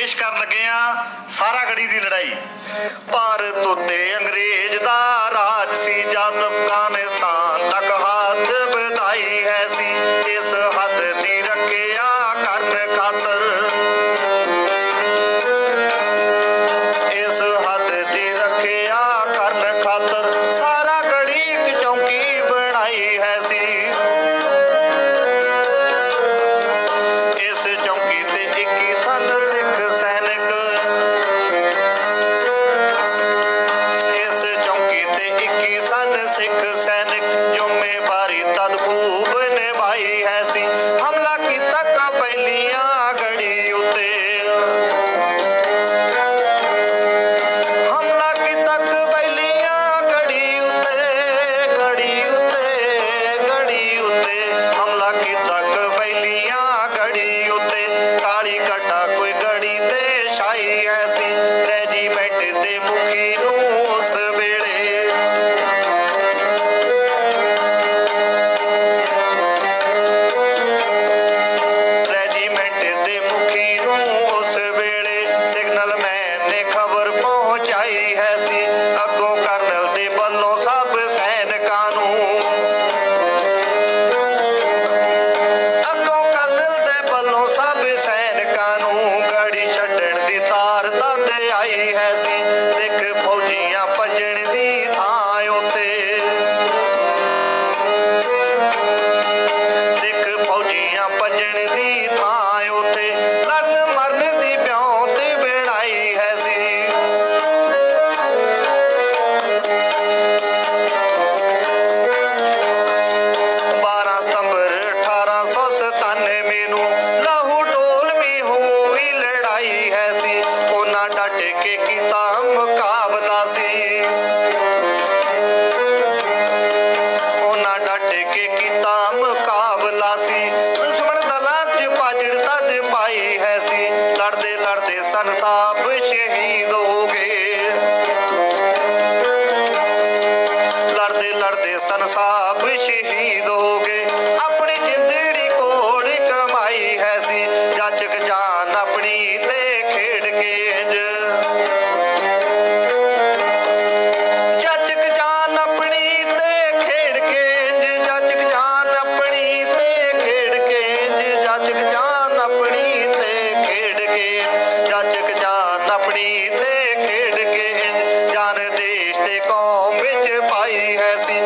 ਪੇਸ਼ ਕਰਨ ਲੱਗੇ ਆ ਸਾਰਾ ਗੜੀ ਦੀ ਲੜਾਈ। ਭਾਰਤ ਉੱਤੇ ਅੰਗਰੇਜ਼ ਦਾ ਰਾਜ ਸੀ, ਜਦ ਅਫਗਾਨਿਸਤਾਨ ਤੱਕ ਹੱਦ ਵਧਾਈ ਹੈ ਸੀ, ਇਸ ਹੱਦ ਦੀ ਰੱਖਿਆ ਕਰਨ ਖਾਤਰ। ਇਸ ਹੱਦ ਦੀ ਰੱਖਿਆ ਕਰਨ ਖਾਤਰ ਸਾਰਾ ਗੜੀ ਇੱਕ ਚੌਂਕੀ ਬਣਾਈ ਹੈ ਸੀ। ਸਿੱਖ ਸੈਨਿਕ ਜ਼ਿੰਮੇਵਾਰੀ ਤਦ ਖੂਬ ਨਿਭਾਈ ਹੈ ਸੀ। ਹਮਲਾ ਕੀਤਾ ਕਬੈਲੀਆਂ ਗੜੀ ਉੱਤੇ। ਹਮਲਾ ਕੀਤਾ ਕਬੈਲੀਆਂ ਗੜੀ ਉੱਤੇ ਗੜੀ ਉੱਤੇ ਗੜੀ ਉੱਤੇ। ਹਮਲਾ ਕੀਤਾ ਕਬੈਲੀਆਂ ਗੜੀ ਹੈ ਸੀ। ਅੱਗੋਂ ਕਰਨਲ ਦੇ ਵੱਲੋਂ ਸਭ ਸੈਨਿਕਾਂ ਨੂੰ ਅੱਗੋਂ ਕਰਨਲ ਦੇ ਵੱਲੋਂ ਸਭ ਸੈਨਿਕਾਂ ਨੂੰ ਗਾੜੀ ਛੱਡਣ ਦੀ ਤਾਰ ਤਦ ਆਈ ਹੈ ਸੀ। ਸਿੱਖ ਫੌਜੀਆਂ ਭੱਜਣ ਦੀ ਥਾਂ ਲੜਦੇ ਲੜਦੇ ਸਨ ਸਾਹਿਬ ਸ਼ਹੀਦ ਹੋ ਕੇ ਇੰਜ ਜਾਚਕ ਜਾਨ ਆਪਣੀ ਤੇ ਖੇਡ ਕੇ ਇੰਜ ਦੇਸ਼ ਤੇ ਕੌਮ ਵਿੱਚ ਪਾਈ ਹੈ ਸੀ।